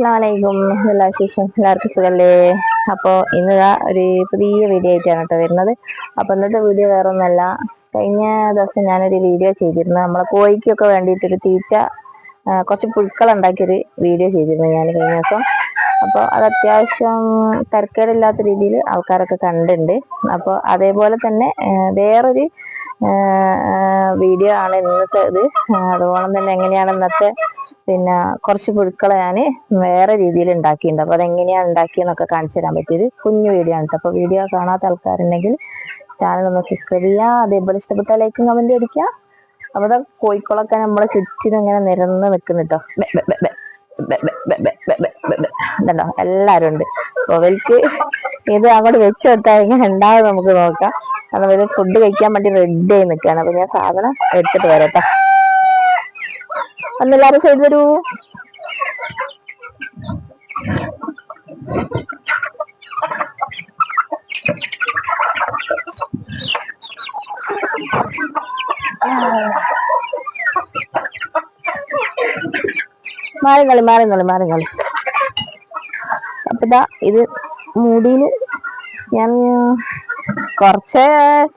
അസ്ലാമലൈക്കും എല്ലാ വിശേഷം എല്ലാവർക്കും സുഖല്ലേ? അപ്പോൾ ഇന്ന് ഇതാ ഒരു പുതിയ വീഡിയോ ആയിട്ടാണ് കേട്ടോ വരുന്നത്. അപ്പോൾ ഇന്നത്തെ വീഡിയോ വേറെ ഒന്നല്ല കഴിഞ്ഞ ദിവസം ഞാനൊരു വീഡിയോ ചെയ്തിരുന്നു. നമ്മളെ കോഴിക്കൊക്കെ വേണ്ടിയിട്ടൊരു തീറ്റ കുറച്ച് പുഴുക്കൾ ഉണ്ടാക്കിയൊരു വീഡിയോ ചെയ്തിരുന്നു ഞാൻ കഴിഞ്ഞ ദിവസം. അപ്പോൾ അത് അത്യാവശ്യം തരക്കേടില്ലാത്ത രീതിയിൽ ആൾക്കാരൊക്കെ കണ്ടിട്ടുണ്ട്. അപ്പോൾ അതേപോലെ തന്നെ വേറൊരു വീഡിയോ ആണ് ഇന്നത്തെ ഇത്. അതുപോലെ തന്നെ എങ്ങനെയാണ് ഇന്നത്തെ പിന്നെ കുറച്ച് പുഴുക്കളെ ഞാൻ വേറെ രീതിയിൽ ഉണ്ടാക്കിയിട്ടുണ്ട് അപ്പോൾ അതെങ്ങനെയാണ് ഉണ്ടാക്കിയെന്നൊക്കെ കാണിച്ചു തരാൻ പറ്റിയത് കുഞ്ഞു വീഡിയോ ആണ് അപ്പോൾ വീഡിയോ കാണാത്ത ആൾക്കാരുണ്ടെങ്കിൽ ചാനൽ ഒന്ന് സബ്സ്ക്രൈബ് ചെയ്യുക അതേപോലെ ഇഷ്ടപ്പെട്ട ലൈക്കും കമന്റ് അടിക്കുക അപ്പോൾ അത് കോഴിക്കോളൊക്കെ നമ്മളെ ചുറ്റിനും ഇങ്ങനെ നിരന്ന് നിൽക്കുന്നു കേട്ടോ ഉണ്ടല്ലോ എല്ലാവരും ഉണ്ട് അപ്പോൾ അവർക്ക് ഇത് അങ്ങോട്ട് വെച്ച് കൊടുത്താൽ ഇങ്ങനെ ഉണ്ടാവും നമുക്ക് നോക്കാം കാരണം ഇത് ഫുഡ് കഴിക്കാൻ വേണ്ടി റെഡി ആയി നിൽക്കുകയാണ് അപ്പോൾ ഞാൻ സാധനം എടുത്തിട്ട് വരാം കേട്ടോ ഒന്നെല്ലാരും ചെയ്തു തരൂ മാറിങ്ങളി മാറിങ്ങളി മാറിങ്ങളി അപ്പതാ ഇതാ മൂടിയിൽ ഞാൻ കുറച്ചേ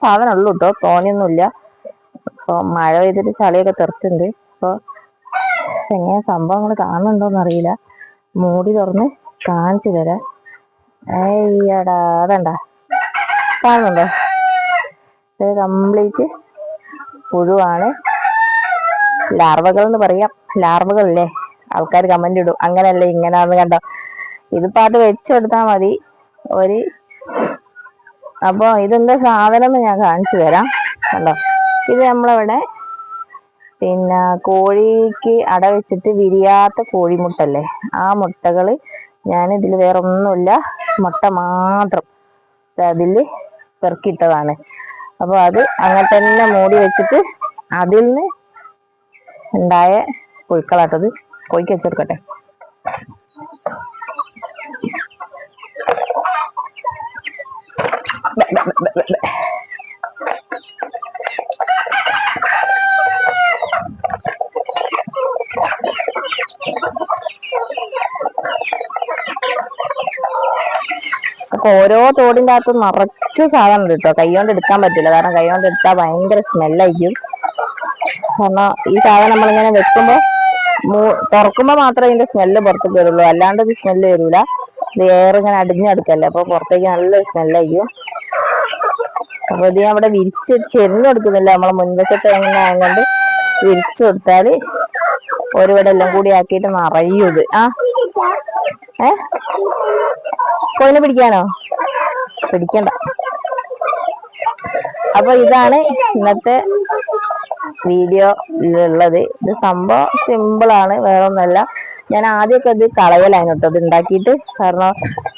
സാധനം ഉള്ളൂ കേട്ടോ തോനെയൊന്നുമില്ല. അപ്പൊ മഴ പെയ്തിട്ട് ചളിയൊക്കെ തെറുത്തുണ്ട് അപ്പൊ എങ്ങനെ സംഭവങ്ങൾ കാണുന്നുണ്ടോന്ന് അറിയില്ല. മൂടി തുറന്ന് കാണിച്ചു തരാം. അയ്യടാ അതണ്ട കാണുന്നുണ്ടോ? ഇത് കംപ്ലീറ്റ് പുഴുവാണ്. ലാർവകൾ എന്ന് പറയാം. ലാർവകളല്ലേ? ആൾക്കാർ കമന്റ് ഇടും. അങ്ങനല്ലേ ഇങ്ങനാന്ന് കണ്ടോ? ഇതിപ്പോ അത് വെച്ചെടുത്താൽ മതി. ഒരു അപ്പോൾ ഇതെന്താ സാധനം എന്ന് ഞാൻ കാണിച്ചു തരാം. കണ്ടോ? ഇത് നമ്മളിവിടെ പിന്നെ കോഴിക്ക് അട വെച്ചിട്ട് വിരിയാത്ത കോഴിമുട്ടല്ലേ? ആ മുട്ടകൾ ഞാൻ ഇതിൽ വേറെ ഒന്നുമില്ല മുട്ട മാത്രം അതിൽ പെറുക്കിയിട്ടതാണ്. അപ്പോൾ അത് അങ്ങനെ തന്നെ മൂടി വെച്ചിട്ട് അതിൽ നിന്ന് ഉണ്ടായ പുഴുക്കളാട്ടത് കോഴിക്ക് വെച്ചെടുക്കട്ടെ ബെ, ബെ, ബെ, ബെ, ബെ. അപ്പൊ ഓരോ തോടിന്റെ അകത്ത് നിറച്ചു സാധനം ഉണ്ട് കേട്ടോ കൈകൊണ്ട് എടുക്കാൻ പറ്റില്ല. കാരണം കൈകൊണ്ട് എടുത്താൽ ഭയങ്കര സ്മെല്ലായിരിക്കും കാരണം ഈ സാധനം നമ്മളിങ്ങനെ വെക്കുമ്പോ മൂ- തുറക്കുമ്പോ മാത്രമേ ഇതിന്റെ സ്മെല്ല് പുറത്തേക്ക് വരുള്ളൂ അല്ലാണ്ട് ഇത് സ്മെല്ല് വരൂല ഇത് എയർ ഇങ്ങനെ അടിഞ്ഞെടുക്കല്ലേ അപ്പൊ പുറത്തേക്ക് നല്ല സ്മെല്ലായിരിക്കും അപ്പൊ ഇത് അവിടെ വിരിച്ച് ചെരിഞ്ഞു കൊടുക്കുന്നില്ല. നമ്മളെ മുൻവശത്ത് എങ്ങനെ ആയതുകൊണ്ട് വിരിച്ചു കൊടുത്താൽ ഒരുവിടെ എല്ലാം കൂടി ആക്കിയിട്ട് നിറയും ഇത്. ആ ഏ? കോയിനെ പിടിക്കാനോ? പിടിക്കണ്ട. അപ്പൊ ഇതാണ് ഇന്നത്തെ വീഡിയോ ഉള്ളത് ഇത് സംഭവം സിമ്പിൾ ആണ് വേറെ ഒന്നല്ല ഞാൻ ആദ്യമൊക്കെ ഇത് കളയലായിരുന്നു കേട്ടോ. ഇത് ഉണ്ടാക്കിയിട്ട്. കാരണം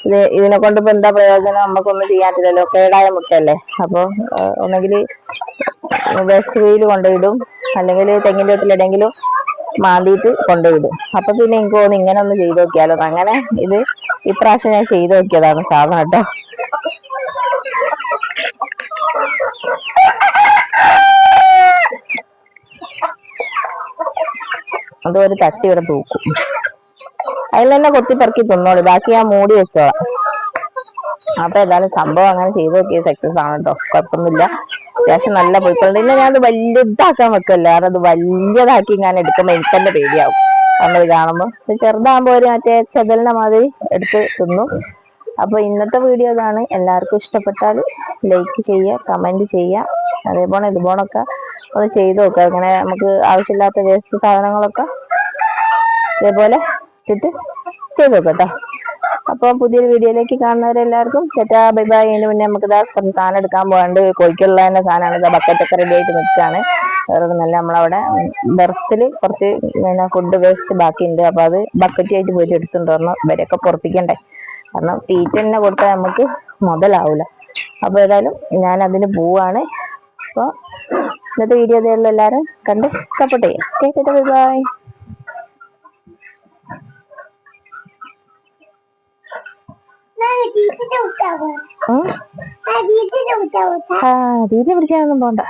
ഇത് ഇതിനെ കൊണ്ട് ഇപ്പൊ എന്താ പ്രയോജനം? നമുക്കൊന്നും ചെയ്യാൻ പറ്റില്ലല്ലോ കേടായ മുട്ടയല്ലേ? അപ്പൊ ഒന്നെങ്കിൽ വേസ്റ്റ് വെയിൽ കൊണ്ടുപോയിടും അല്ലെങ്കിൽ തെങ്ങിന്റെ വീട്ടിലെവിടെയെങ്കിലും മാന്തിയിട്ട് കൊണ്ടുവിടും. അപ്പൊ പിന്നെ എനിക്ക് തോന്നുന്നു ഇങ്ങനെ ഒന്ന് ചെയ്ത് നോക്കിയാലോ അങ്ങനെ ഇത് ഇപ്രാവശ്യം ഞാൻ ചെയ്തു നോക്കിയതാണ് സാധനം കേട്ടോ. അത് ഒരു തട്ടി ഇവിടെ തൂക്കും. അതിൽ തന്നെ കൊത്തി പെറുക്കി തിന്നോളൂ. ബാക്കി ഞാൻ മൂടി വെച്ചോളാം. അപ്പൊ ഏതായാലും സംഭവം അങ്ങനെ ചെയ്തു നോക്കിയത് സക്സസ് ആണ് കേട്ടോ. കുഴപ്പമൊന്നുമില്ല. അത്യാവശ്യം നല്ല പോയിക്കൊണ്ട് പിന്നെ ഞാനത് വലുതാക്കാൻ വെക്കല്ല കാരണം അത് വലിയതാക്കി ഞാൻ എടുക്കുമ്പോ എനിക്ക് തന്നെ പേടിയാവും. നമ്മൾ കാണുമ്പോ. ചെറുതാകുമ്പോ ഒരു മറ്റേ ചെതലിനെ മാതിരി എടുത്ത് തിന്നു. അപ്പൊ ഇന്നത്തെ വീഡിയോ ഇതാണ്. എല്ലാവർക്കും ഇഷ്ടപ്പെട്ടാൽ ലൈക്ക് ചെയ്യുക കമന്റ് ചെയ്യുക അതേപോലെ ഇതുപോലൊക്കെ ഒന്ന് ചെയ്ത് നോക്കുക. അങ്ങനെ നമുക്ക് ആവശ്യമില്ലാത്ത വേസ്റ്റ് സാധനങ്ങളൊക്കെ ഇതേപോലെ ഇട്ടിട്ട് ചെയ്ത് നോക്കാം കേട്ടോ. അപ്പോൾ പുതിയൊരു വീഡിയോയിലേക്ക് കാണുന്നവരെല്ലാവർക്കും ചേട്ടാ ബൈ ബൈ. അതിന് മുന്നേ നമുക്ക് ഇതാ സാധനം എടുക്കാൻ പോകാണ്ട് കോഴിക്കുള്ള തന്നെ സാധനമാണ്. ഇതാ ബക്കറ്റൊക്കെ റെഡി ആയിട്ട് നിൽക്കുകയാണ്. വേറെ നല്ല നമ്മളവിടെ ബർത്തിൽ കുറച്ച് പിന്നെ ഫുഡ് വേസ്റ്റ് ബാക്കിയുണ്ട്. അപ്പോൾ അത് ബക്കറ്റ് ആയിട്ട് പോയിട്ട് എടുത്തുകൊണ്ട് വരണം. ഇവരെയൊക്കെ പുറപ്പിക്കണ്ടേ. കാരണം തീറ്റ തന്നെ കൊടുത്താൽ നമുക്ക് മുതലാവില്ല അപ്പോൾ ഏതായാലും ഞാൻ അതിന് പോവാണ്. അപ്പോൾ ഇന്നത്തെ വീഡിയോ ഇതേയുള്ളൂ എല്ലാവരും. കണ്ട് സപ്പോർട്ട് ചെയ്യാം. Okay bye bye. ആ. വീട്ടിൽ പിടിക്കാനൊന്നും പോണ്ട.